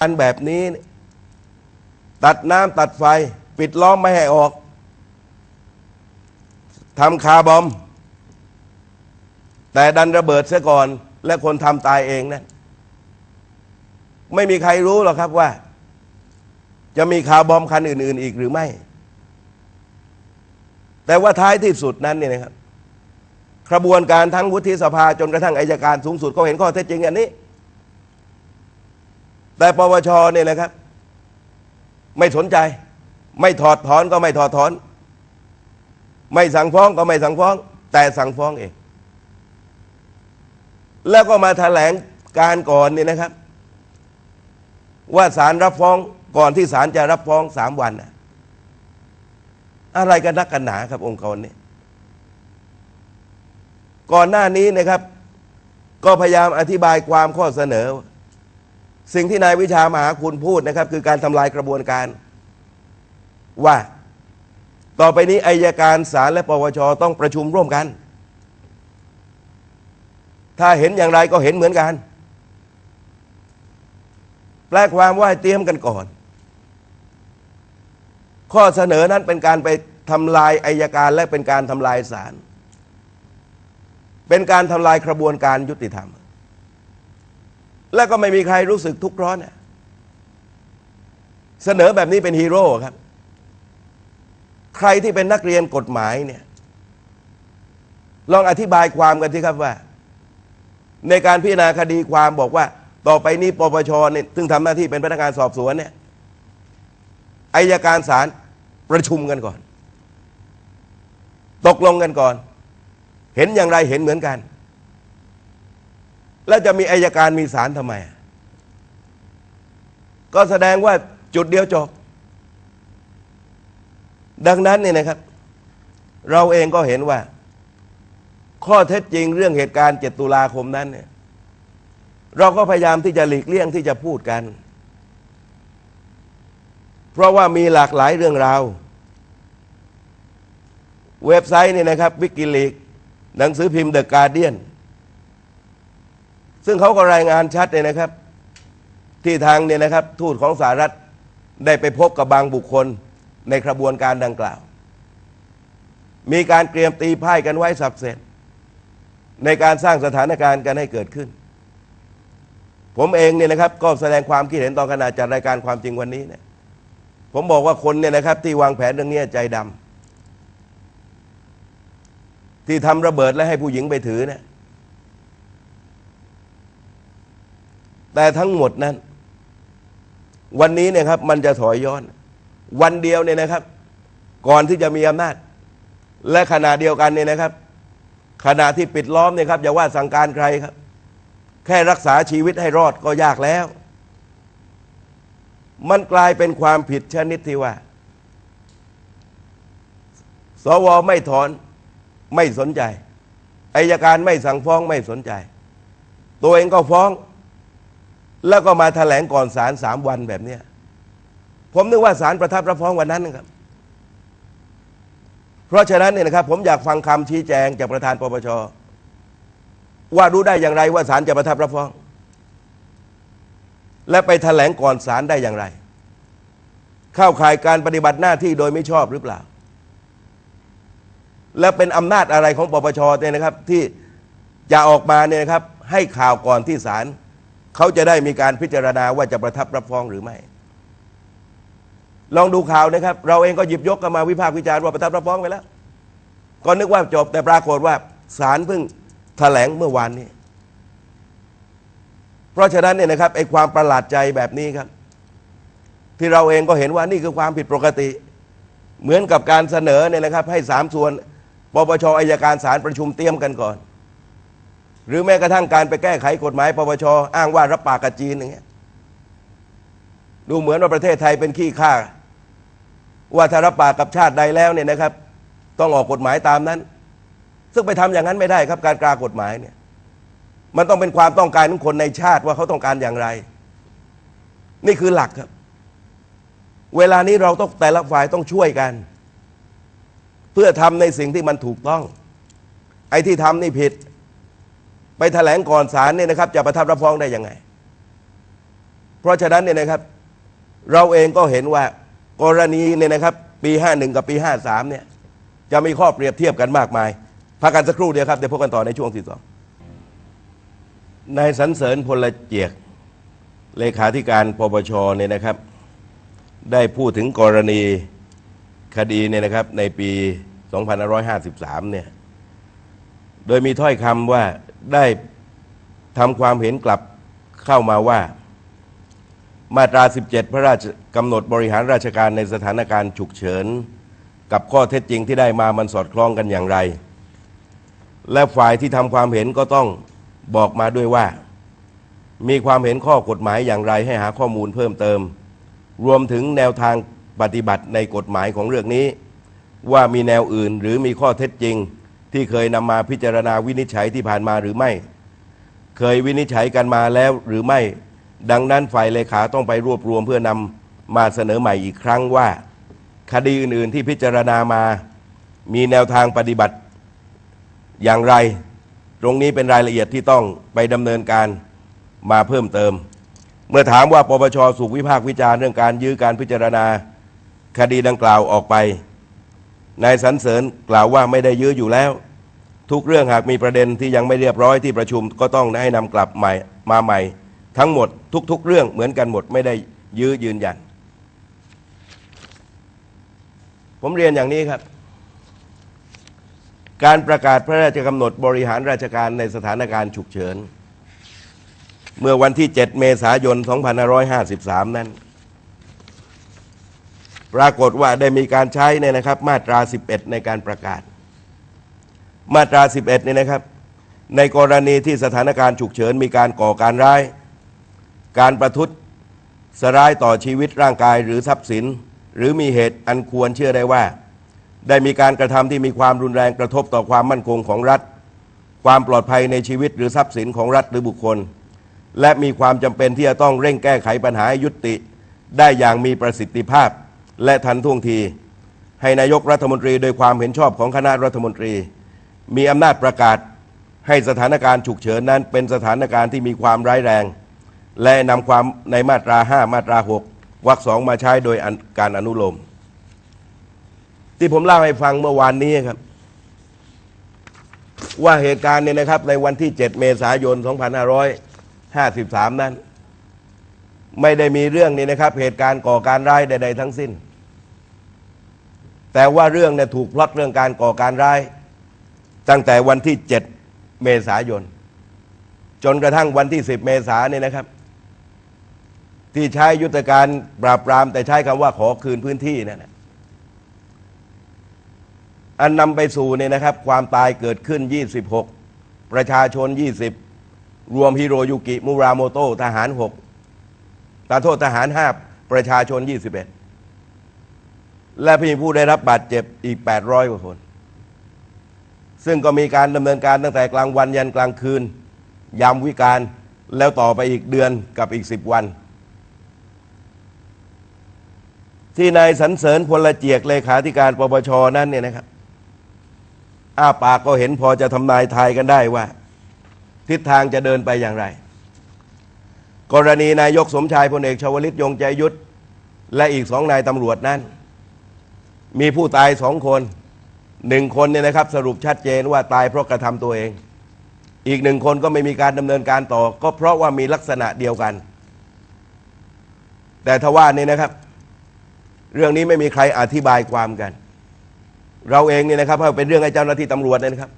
อันแบบนี้ ตัดน้ำตัดไฟ ปิดล้อมไม่ให้ออกทำคาร์บอม แต่ดันระเบิดเสียก่อน และคนทำตายเองนะไม่มีใครรู้หรอกครับว่า จะมีคาร์บอมคันอื่น ๆ อีกหรือไม่ แต่ว่าท้ายที่สุดนั้นเนี่ยนะครับกระบวนการทั้งวุฒิสภาจนกระทั่งอายการสูงสุดเขาเห็นข้อเท็จจริงอันนี้ แต่ปปชเนี่ยนะครับ ไม่สนใจ ไม่ถอดถอนก็ไม่ถอดถอน ไม่สั่งฟ้องก็ไม่สั่งฟ้อง แต่สั่งฟ้องเอง แล้วก็มาแถลงการก่อนเนี่ยนะครับ ว่าศาลรับฟ้องก่อนที่ศาลจะรับฟ้องสามวันนะอะไรกันนักกันหนาครับองค์กรนี้ก่อนหน้านี้นะครับ ก็พยายามอธิบายความข้อเสนอ สิ่งที่นายวิชามหาคุณพูดนะครับ คือการทำลายกระบวนการ ว่า ต่อไปนี้อายการศาลและปวชต้องประชุมร่วมกัน ถ้าเห็นอย่างไรก็เห็นเหมือนกัน แปลความว่าเตรียมกันก่อน ข้อเสนอนั้นเป็นการไปทำลายอายการและเป็นการทำลายศาลเป็นการทำลายกระบวนการยุติธรรม และก็ไม่มีใครรู้สึกทุกข์ร้อนเสนอแบบนี้เป็นฮีโร่ครับ ใครที่เป็นนักเรียนกฎหมายเนี่ย ลองอธิบายความกันที่ครับว่า ในการพิจารณาคดีความบอกว่า ต่อไปนี้ปปชเนี่ยซึ่งทำหน้าที่เป็นพนักงานสอบสวนเนี่ยอายการศาลประชุมกันก่อน ตกลงกันก่อน เห็นอย่างไรเห็นเหมือนกัน แล้วจะมีอายการมีศาลทำไม ก็แสดงว่าจุดเดียวจบ ดังนั้นเนี่ยนะครับ เราเองก็เห็นว่า ข้อเท็จจริงเรื่องเหตุการณ์ 7 ตุลาคมนั้นเนี่ยเราก็พยายามที่จะหลีกเลี่ยงที่จะพูดกัน เพราะว่ามีหลากหลายเรื่องราว เว็บไซต์เนี่ยนะครับวิกิลีกหนังสือพิมพ์เดอะการเดียน ซึ่งเขาก็รายงานชัดเลยนะครับ ที่ทางเนี่ยนะครับ ทูตของสหรัฐได้ไปพบกับบางบุคคลในกระบวนการดังกล่าว มีการเตรียมตีไพ่กันไว้สับเสร็จ ในการสร้างสถานการณ์กันให้เกิดขึ้น ผมเองเนี่ยนะครับ ก็แสดงความคิดเห็นตอนขณะจัดรายการความจริงวันนี้เนี่ยผมบอกว่าคนเนี่ยนะครับ ที่วางแผนเรื่องนี้ใจดำที่ทำระเบิดและให้ผู้หญิงไปถือเนี่ย แต่ทั้งหมดนั้น วันนี้เนี่ยครับ มันจะถอยย้อน วันเดียวเนี่ยนะครับ ก่อนที่จะมีอำนาจ และขณะเดียวกันเนี่ยนะครับ ขณะที่ปิดล้อมเนี่ยครับอย่าว่าสั่งการใครครับ แค่รักษาชีวิตให้รอดก็ยากแล้ว มันกลายเป็นความผิดชนิดที่ว่า สวไม่ถอนไม่สนใจอายการไม่สั่งฟ้องไม่สนใจ ตัวเองก็ฟ้อง แล้วก็มาแถลงก่อนศาลสามวันแบบเนี้ยผมนึกว่าศาลประทับรับฟ้องวันนั้นนะครับ เพราะฉะนั้นเนี่ยนะครับ ผมอยากฟังคำชี้แจงจากประธานปปชว่ารู้ได้อย่างไรว่าศาลจะประทับรับฟ้อง และไปแถลงก่อนศาลได้อย่างไร เข้าข่ายการปฏิบัติหน้าที่โดยไม่ชอบหรือเปล่า และเป็นอำนาจอะไรของปปชเนี่ยนะครับ ที่จะออกมาเนี่ยนะครับ ให้ข่าวก่อนที่ศาล เขาจะได้มีการพิจารณาว่าจะประทับรับฟ้องหรือไม่ ลองดูข่าวนะครับ เราเองก็หยิบยกกันมาวิพากษ์วิจารณ์ว่าประทับรับฟ้องไปแล้ว ก็นึกว่าจบแต่ปรากฏว่าศาลเพิ่งแถลงเมื่อวานนี้ เพราะฉะนั้นเนี่ยนะครับไอ้ความประหลาดใจแบบนี้ครับ ที่เราเองก็เห็นว่านี่คือความผิดปกติ เหมือนกับการเสนอเนี่ยนะครับ ให้สามส่วนปปชอายการศาลประชุมเตรียมกันก่อน หรือแม้กระทั่งการไปแก้ไขกฎหมายปปชอ้างว่ารับปากกับจีนอย่างเงี้ยดูเหมือนว่าประเทศไทยเป็นขี้ข้าว่าถ้ารับปากกับชาติใดแล้วเนี่ยนะครับ ต้องออกกฎหมายตามนั้น ซึ่งไปทำอย่างนั้นไม่ได้ครับการกลากฎหมายเนี่ยมันต้องเป็นความต้องการของคนในชาติว่าเขาต้องการอย่างไร นี่คือหลักครับ เวลานี้เราต้องแต่ละฝ่ายต้องช่วยกัน เพื่อทำในสิ่งที่มันถูกต้อง ไอ้ที่ทำนี่ผิด ไปแถลงก่อนศาลเนี่ยนะครับ จะประทับรับฟ้องได้ยังไง เพราะฉะนั้นเนี่ยนะครับ เราเองก็เห็นว่ากรณีเนี่ยนะครับ ปี 51 กับปี 53 เนี่ย จะมีข้อเปรียบเทียบกันมากมายพักกันสักครู่เดียวครับเดี๋ยวพบกันต่อในช่วงที่สองนายสันเสริญพลเจียกเลขาธิการปปชเนี่ยนะครับ ได้พูดถึงกรณีคดีเนี่ยนะครับ ในปี 2553 เนี่ย โดยมีถ้อยคำว่าได้ทำความเห็นกลับเข้ามาว่า มาตรา 17 พระราชกำหนดบริหารราชการในสถานการณ์ฉุกเฉิน กับข้อเท็จจริงที่ได้มามันสอดคล้องกันอย่างไร และฝ่ายที่ทำความเห็นก็ต้องบอกมาด้วยว่า มีความเห็นข้อกฎหมายอย่างไรให้หาข้อมูลเพิ่มเติม รวมถึงแนวทางปฏิบัติในกฎหมายของเรื่องนี้ ว่ามีแนวอื่นหรือมีข้อเท็จจริง ที่เคยนำมาพิจารณาวินิจฉัยที่ผ่านมาหรือไม่ เคยวินิจฉัยกันมาแล้วหรือไม่ ดังนั้นฝ่ายเลขาต้องไปรวบรวมเพื่อนำมาเสนอใหม่อีกครั้งว่า คดีอื่น ๆ ที่พิจารณามา มีแนวทางปฏิบัติ อย่างไร ตรงนี้เป็นรายละเอียดที่ต้องไปดำเนินการมาเพิ่มเติม เมื่อถามว่าปปชสุขวิพากษ์วิจารณ์เรื่องการยื้อการพิจารณา คดีดังกล่าวออกไป นายสรรเสริญกล่าวว่าไม่ได้ยื้ออยู่แล้ว ทุกเรื่องหากมีประเด็นที่ยังไม่เรียบร้อยที่ประชุมก็ต้องให้นำกลับใหม่มาใหม่ ทั้งหมดทุก ๆ เรื่องเหมือนกันหมดไม่ได้ยื้อยืนยัน ผมเรียนอย่างนี้ครับ การประกาศพระราชกำหนดบริหารราชการในสถานการณ์ฉุกเฉิน เมื่อวันที่ 7 เมษายน 2553 นั้น ปรากฏว่าได้มีการใช้เนี่ยนะครับ มาตรา 11 ในการประกาศ มาตรา 11เนี่ยนะครับ ในกรณีที่สถานการณ์ฉุกเฉินมีการก่อการร้าย การประทุษสร้ายต่อชีวิตร่างกายหรือทรัพย์สิน หรือมีเหตุอันควรเชื่อได้ว่า ได้มีการกระทำที่มีความรุนแรงกระทบต่อความมั่นคงของรัฐ ความปลอดภัยในชีวิตหรือทรัพย์สินของรัฐหรือบุคคล และมีความจำเป็นที่จะต้องเร่งแก้ไขปัญหายุติ ได้อย่างมีประสิทธิภาพ และทันท่วงที ให้นายกรัฐมนตรีโดยความเห็นชอบของคณะรัฐมนตรี มีอำนาจประกาศให้สถานการณ์ฉุกเฉินนั้นเป็นสถานการณ์ที่มีความร้ายแรง และนำความในมาตรา 5 มาตรา 6วรรคสองมาใช้โดยการอนุโลม ที่ผมเล่าให้ฟังเมื่อวานนี้ครับ ว่าเหตุการณ์เนี่ยนะครับในวันที่ 7 เมษายน 2553 นั้น ไม่ได้มีเรื่องนี้นะครับ เหตุการณ์ก่อการร้ายใด ๆ ทั้งสิ้น แต่ว่าเรื่องเนี่ยถูกพล็อตเรื่องการก่อการร้าย ตั้งแต่วันที่ 7 เมษายน จนกระทั่งวันที่ 10 เมษายนนี่นะครับ ที่ใช้ยุทธการปราบปราม แต่ใช้คำว่าขอคืนพื้นที่นั่นะอันนำไปสู่เนี่ยนะครับ ความตายเกิดขึ้น 26 ประชาชน 20 รวมฮิโรยุกิมุราโมโตทหาร 6 ตาโทษทหาร5ประชาชน 21 และมีผู้ได้รับบาดเจ็บอีก 800 กว่าคน ซึ่งก็มีการดำเนินการตั้งแต่กลางวันยันกลางคืน ยามวิการแล้วต่อไปอีกเดือนกับอีก 10 วัน ที่นายสันเสริญพลเจียกเลขาธิการปปชนั้นเนี่ยนะครับอ้าปากก็เห็นพอจะทำนายทายกันได้ว่า ทิศทางจะเดินไปอย่างไร กรณีนายกสมชายพลเอกชวลิตยงใจยุทธและอีกสองนายตำรวจนั้น มีผู้ตายสองคนหนึ่งคนเนี่ยนะครับ สรุปชัดเจนว่าตายเพราะกระทำตัวเอง อีกหนึ่งคนก็ไม่มีการดำเนินการต่อ ก็เพราะว่ามีลักษณะเดียวกัน แต่ทว่านี่นะครับ เรื่องนี้ไม่มีใครอธิบายความกัน เราเองเนี่ยนะครับถ้าเป็นเรื่องไอ้เจ้าหน้าที่ตำรวจเนี่ยนะครับ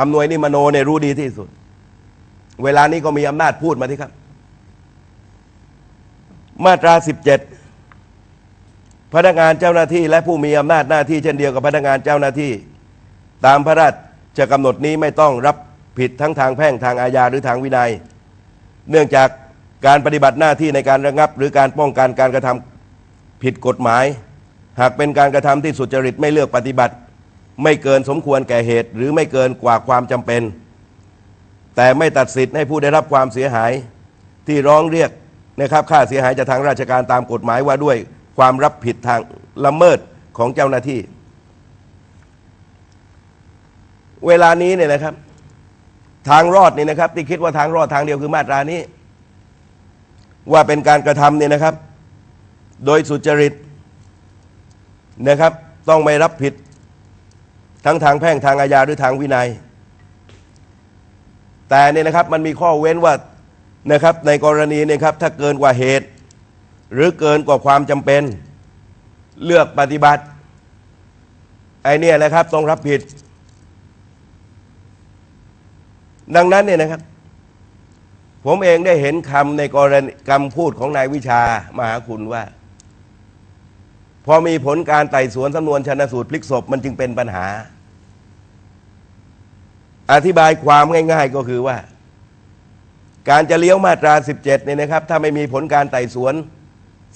อำนวยนิมโนเนี่ยรู้ดีที่สุด เวลานี้ก็มีอำนาจพูดมาที่ครับ มาตรา 17 พนักงานเจ้าหน้าที่ และผู้มีอำนาจหน้าที่เช่นเดียวกับพนักงานเจ้าหน้าที่ ตามพระราชกำหนดนี้ไม่ต้องรับผิดทั้งทางแพ่งทางอาญาหรือทางวินัย เนื่องจากการปฏิบัติหน้าที่ในการระงับ หรือการป้องกันการกระทำผิดกฎหมาย หากเป็นการกระทำที่สุจริตไม่เลือกปฏิบัติ ไม่เกินสมควรแก่เหตุ หรือไม่เกินกว่าความจำเป็น แต่ไม่ตัดสิทธิ์ให้ผู้ได้รับความเสียหายที่ร้องเรียกนะครับค่าเสียหายจากทางราชการตามกฎหมายว่าด้วยความรับผิดทางละเมิดของเจ้าหน้าที่ เวลานี้เนี่ยนะครับ ทางรอดนี่นะครับ ที่คิดว่าทางรอดทางเดียวคือมาตรานี้ ว่าเป็นการกระทำเนี่ยนะครับ โดยสุจริตนะครับ ต้องไม่รับผิด ทั้งทางแพ่งทางอาญาหรือทางวินัย แต่เนี่ยนะครับมันมีข้อเว้นว่านะครับในกรณีเนี่ยครับถ้าเกินกว่าเหตุ หรือเกินกว่าความจำเป็นเลือกปฏิบัติไอเนี่ยนะครับต้องรับผิด ดังนั้นเนี่ยนะครับ ผมเองได้เห็นคำในกรณีคำพูดของนายวิชามหาคุณว่า พอมีผลการไต่สวนสำนวนชนสูตรพลิกศพมันจึงเป็นปัญหา อธิบายความง่าย ๆก็คือว่า การจะเลี้ยวมาตรา 17เนี่ยนะครับ ถ้าไม่มีผลการไต่สวน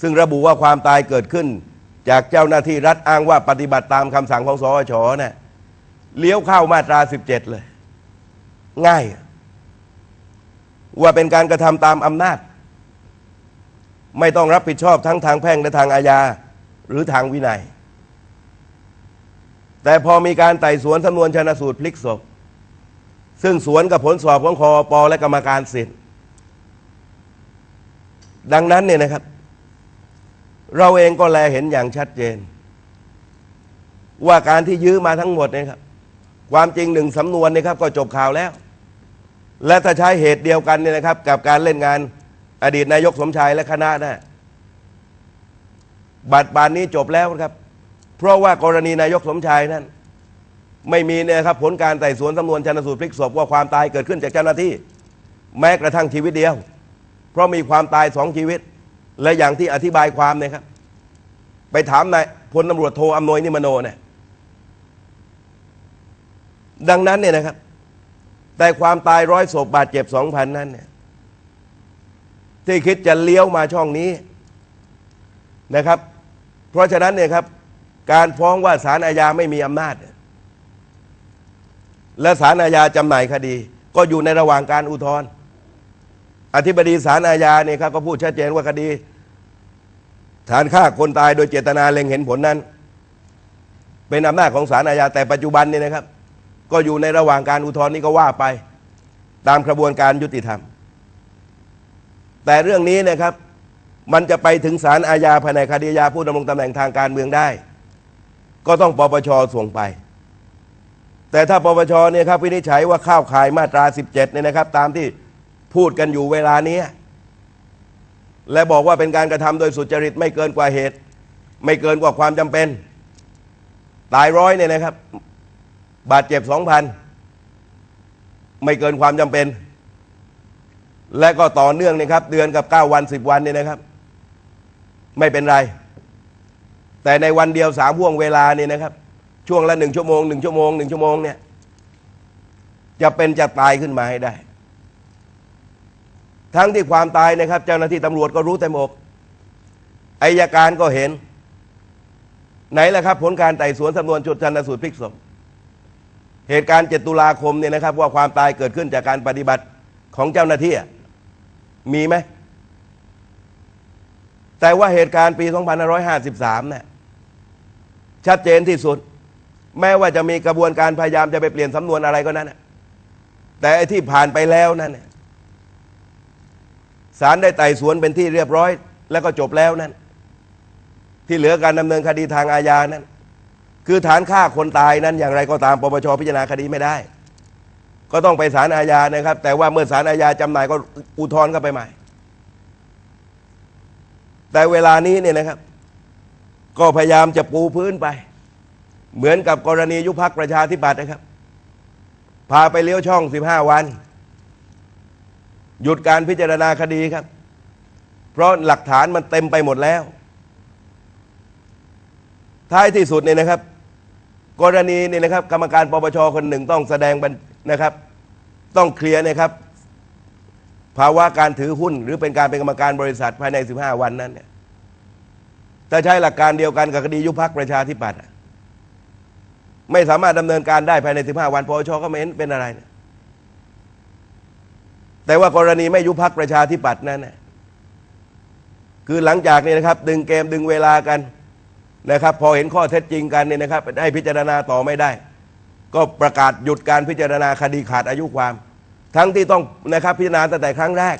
ซึ่งระบุว่าความตายเกิดขึ้น จากเจ้าหน้าที่รัฐอ้างว่าปฏิบัติตามคำสั่งของสอชนะ่ะเลี้ยวเข้ามาตรา 17 เลย ง่าย ว่าเป็นการกระทำตามอำนาจ ไม่ต้องรับผิดชอบทั้งทางแพ่งและทางอาญาหรือทางวินัย แต่พอมีการไต่สวนสำนวนชนะสูตรพลิกศพ ซึ่งสวนกับผลสอบของคอปอและกรรมการสิทธิ์ดังนั้นเนี่ยนะครับ เราเองก็แลเห็นอย่างชัดเจน ว่าการที่ยื้อมาทั้งหมดเนี่ยครับ ความจริงหนึ่งสำนวนเนี่ยครับ ก็จบข่าวแล้ว และถ้าใช้เหตุเดียวกันเนี่ยนะครับ กับการเล่นงานอดีตนายกสมชายและคณะนะบัตรบานนี้จบแล้วครับ เพราะว่ากรณีนายกสมชายนั้น ไม่มีเนี่ยครับผลการไต่สวนสำนวนชันสูตรพลิกศพว่าความตายเกิดขึ้นจากเจ้าหน้าที่ แม้กระทั่งชีวิตเดียว เพราะมีความตายสองชีวิต และอย่างที่อธิบายความเนี่ยครับ ไปถามนายพลตำรวจโทอำนวยนิมโนเนี่ยดังนั้นเนี่ยนะครับ แต่ความตายร้อยศพบาดเจ็บสองพันนั้นเนี่ยที่คิดจะเลี้ยวมาช่องนี้นะครับ เพราะฉะนั้นเนี่ยครับ การฟ้องว่าศาลอาญาไม่มีอำนาจ และศาลอาญาจำหน่ายคดี ก็อยู่ในระหว่างการอุทธรณ์อธิบดีศาลอาญาเนี่ยครับก็พูดชัดเจนว่าคดี ฐานฆ่าคนตายโดยเจตนาเล็งเห็นผลนั้น เป็นอำนาจของศาลอาญาแต่ปัจจุบันเนี่ยนะครับ ก็อยู่ในระหว่างการอุทธรณ์นี่ก็ว่าไป ตามกระบวนการยุติธรรม แต่เรื่องนี้นะครับ มันจะไปถึงศาลอาญาภายในคดีอาญาผู้ดำรงตำแหน่งทางการเมืองได้ ก็ต้องปปชส่งไป แต่ถ้าปปชเนี่ยครับวินิจฉัยว่าข้าวขายมาตรา 17เนี่ยนะครับ ตามที่พูดกันอยู่เวลานี้ และบอกว่าเป็นการกระทำโดยสุจริตไม่เกินกว่าเหตุ ไม่เกินกว่าความจำเป็น ตายร้อยเนี่ยนะครับ บาดเจ็บสองพันไม่เกินความจำเป็น และก็ต่อเนื่องนะครับ เดือนกับ 9 วัน 10 วันเนี่ยนะครับ ไม่เป็นไร แต่ในวันเดียวสามห่วงเวลาเนี่ยนะครับ ช่วงละหนึ่งชั่วโมงหนึ่งชั่วโมงหนึ่งชั่วโมงเนี่ย จะเป็นจะตายขึ้นมาให้ได้ ทั้งที่ความตายนะครับ เจ้าหน้าที่ตำรวจก็รู้แต่หมกอายการก็เห็น ไหนล่ะครับ ผลการไต่สวนสำนวนจุดชันสูตรพลิกศพเหตุการณ์ 7 ตุลาคมเนี่ยนะครับ ว่าความตายเกิดขึ้นจากการปฏิบัติของเจ้าหน้าที่ มีไหม แต่ว่าเหตุการณ์ปี 2553เนี่ยชัดเจนที่สุด แม้ว่าจะมีกระบวนการพยายามจะไปเปลี่ยนสำนวนอะไรก็นั้นแต่ไอ้ที่ผ่านไปแล้วนั่นเนี่ยศาลได้ไต่สวนเป็นที่เรียบร้อย แล้วก็จบแล้วนั่นที่เหลือการดำเนินคดีทางอาญานั้น คือฐานฆ่าคนตายนั้นอย่างไรก็ตามปปชพิจารณาคดีไม่ได้ ก็ต้องไปศาลอาญานะครับ แต่ว่าเมื่อศาลอาญาจำหน่ายก็อุทธรณ์ก็ไปใหม่ แต่เวลานี้เนี่ยนะครับ ก็พยายามจะปูพื้นไป เหมือนกับกรณียุพักประชาธิปัตย์นะครับ พาไปเลี้ยวช่อง 15 วัน หยุดการพิจารณาคดีครับ เพราะหลักฐานมันเต็มไปหมดแล้ว ท้ายที่สุดเนี่ยนะครับ กรณีเนี่ยนะครับ กรรมการปปชคนหนึ่งต้องแสดงนะครับ ต้องเคลียร์นะครับ ภาวะการถือหุ้น หรือเป็นการเป็นกรรมการบริษัทภายใน 15 วันนั้นเนี่ยถ้าใช้หลักการเดียวกันกับคดียุพักประชาธิปัตย์ ไม่สามารถดำเนินการได้ภายใน 15 วันปปชก็ไม่เห็นเป็นอะไรนะแต่ว่ากรณีไม่ยุบพักประชาธิปัตย์นั้นนะคือหลังจากนี้นะครับ ดึงเกมดึงเวลากันนะครับ พอเห็นข้อเท็จจริงกันเนี่ยนะครับได้พิจารณาต่อไม่ได้ ก็ประกาศหยุดการพิจารณาคดีขาดอายุความ ทั้งที่ต้องนะครับพิจารณาตั้งแต่ครั้งแรก